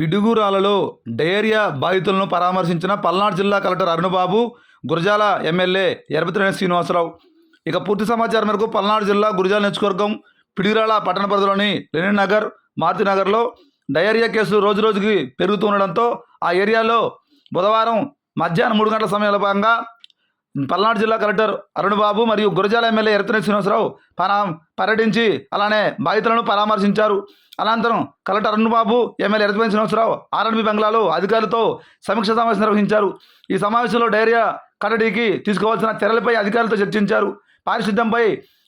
పిడుగురాలలో diarrhoea బాధితులను పరామర్శించిన పల్నాడు జిల్లా కలెక్టర్ అరుణబాబు గురజాల ఎమ్మెల్యే ఎరపతిరేణి శ్రీనివాసరావు. ఇక పూర్తి సమాచారం మేరకు పల్నాడు జిల్లా గురజాల నియోజకవర్గం పిడుగురాల పట్టణ పరిధిలోని లెనిన్ నగర్ మారుతినగర్లో డయేరియా కేసులు రోజు రోజుకి పెరుగుతుండడంతో ఆ ఏరియాలో బుధవారం మధ్యాహ్నం మూడు గంటల సమయంలో భాగంగా పల్నాడు జిల్లా కలెక్టర్ అరుణబాబు మరియు గురజాల ఎమ్మెల్యే ఎరతనే శ్రీనివాసరావు పరా పర్యటించి అలానే బాధితులను పరామర్శించారు. అనంతరం collector Arun Babu MLA ఎరతనే Srinivasarao RNB బంగ్లాలో అధికారులతో సమీక్ష సమావేశం నిర్వహించారు. ఈ సమావేశంలో డైరియా కట్టడికి తీసుకోవాల్సిన చర్యలపై అధికారులతో చర్చించారు. పారిశుద్ధ్యంపై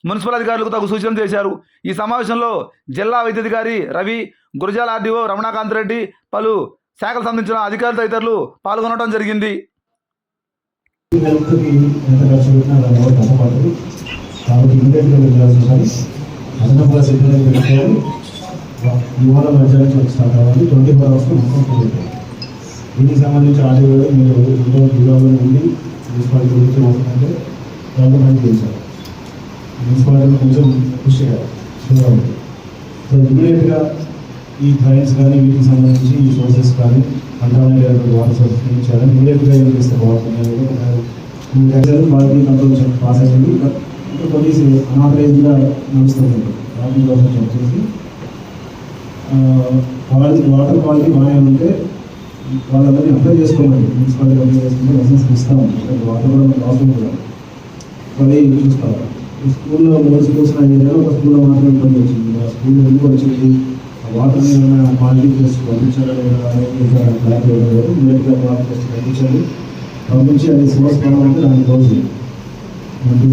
మున్సిపల్ అధికారులకు తగు సూచనలు చేశారు. ఈ సమావేశంలో జిల్లా వైద్యాధికారి రవి గురజాల ఆర్డీఓ రమణాకాంత్ రెడ్డి పలు శాఖలకు సంబంధించిన అధికారులు తదితరులు పాల్గొనడం జరిగింది. హెల్త్కి ఎంత ఖర్చు పెట్టినా దాని వల్ల కష్టపడదు కాబట్టి ఇమీడియట్గా వెళ్ళాల్సిన పని అదనంగా సిబ్బంది పెట్టుకోవాలి ఇవాళ మధ్యాహ్నం నుంచి స్టార్ట్ అవ్వాలి. ట్వంటీ ఫోర్ అవర్స్ మొత్తం పూర్తి దీనికి సంబంధించి ఆడియో కూడా మీరు ఇంట్లో జిల్లాలో ఉండి మున్సిపాలిటీ గురించి వస్తుందంటే గవర్నమెంట్ చేశారు. మున్సిపాలిటీని కొంచెం కృషి చేయాలి. సో ఇమీడియట్గా ఈ ఫైన్స్ కానీ వీటికి సంబంధించి ఈ సోర్సెస్ కానీ కంటామినేటెడ్ వాటర్ సోర్సెస్ నుంచి చేయాలని ఇమీడియట్గా ఏం చేస్తే బాగుంటుంది అనేది ఒకసారి మీ దగ్గర క్వాలిటీ కంట్రోల్ చెక్ పాస్ అయింది బట్ ఇంకా కొన్ని అనాథరైజ్గా నడుస్తుంది వాటి కోసం చెక్ చేసి క్వాలిటీ వాటర్ క్వాలిటీ బాగానే ఉంటే వాళ్ళందరినీ అప్లై చేసుకోమని మున్సిపాలిటీ అప్లై చేసుకుంటే లైసెన్స్ ఇస్తాము వాటర్ కూడా మనకు అవసరం కూడా అది చూసుకోవాలి ఈ స్కూల్లో మోసి కోసం ఏరియాలో ఒక స్కూల్లో మాత్రమే ఇబ్బంది వచ్చింది ఆ స్కూల్లో ఎందుకు వచ్చింది ఆ వాటర్ ఏమైనా క్వాలిటీ టెస్ట్ పంపించారా లేదా అనేది క్లారిటీ ఇవ్వలేదు ఇమీడియట్గా క్వాలిటీ టెస్ట్ పంపించాలి. పంపించి అది సోర్స్ కావాలంటే దాని రోజు మనకి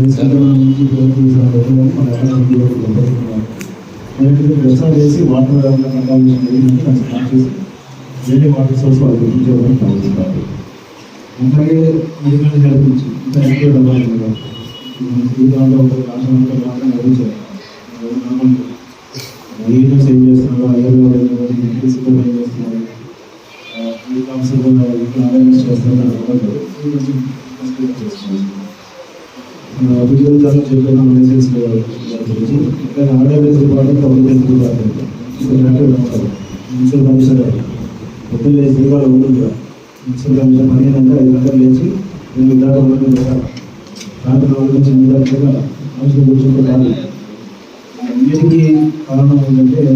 వ్యవసాయం చేసి వాటర్ చేసి వేరే వాటర్ సోర్స్ వాళ్ళు అలాగే మెడికల్ హెల్త్ నుంచి ఇంకా ఎక్కువ డెవలప్ అయింది రాష్ట్రం అంతా నిర్వహించారు ఏజెంట్స్ ఏం చేస్తున్నారో ఐఆర్ఓ ఏం చేస్తున్నారు? ఏం చేస్తున్నారు ఈ కౌన్సిల్ ఇంకా అవేర్నెస్ చేస్తున్నారు. విజువల్ దాంట్లో చెప్పిన మెసేజ్ గురించి ఇంకా order department public municipal commissioner పొద్దున్న లేచి దీపాలు ఉంటుంది మున్సిపల్ కమిషన్ పని ఏంటంటే ఐదు గంటలు లేచి ఎనిమిది దాకా ఉంటుంది రాత్రి నాలుగు నుంచి ఎనిమిది దాకా no, no, no,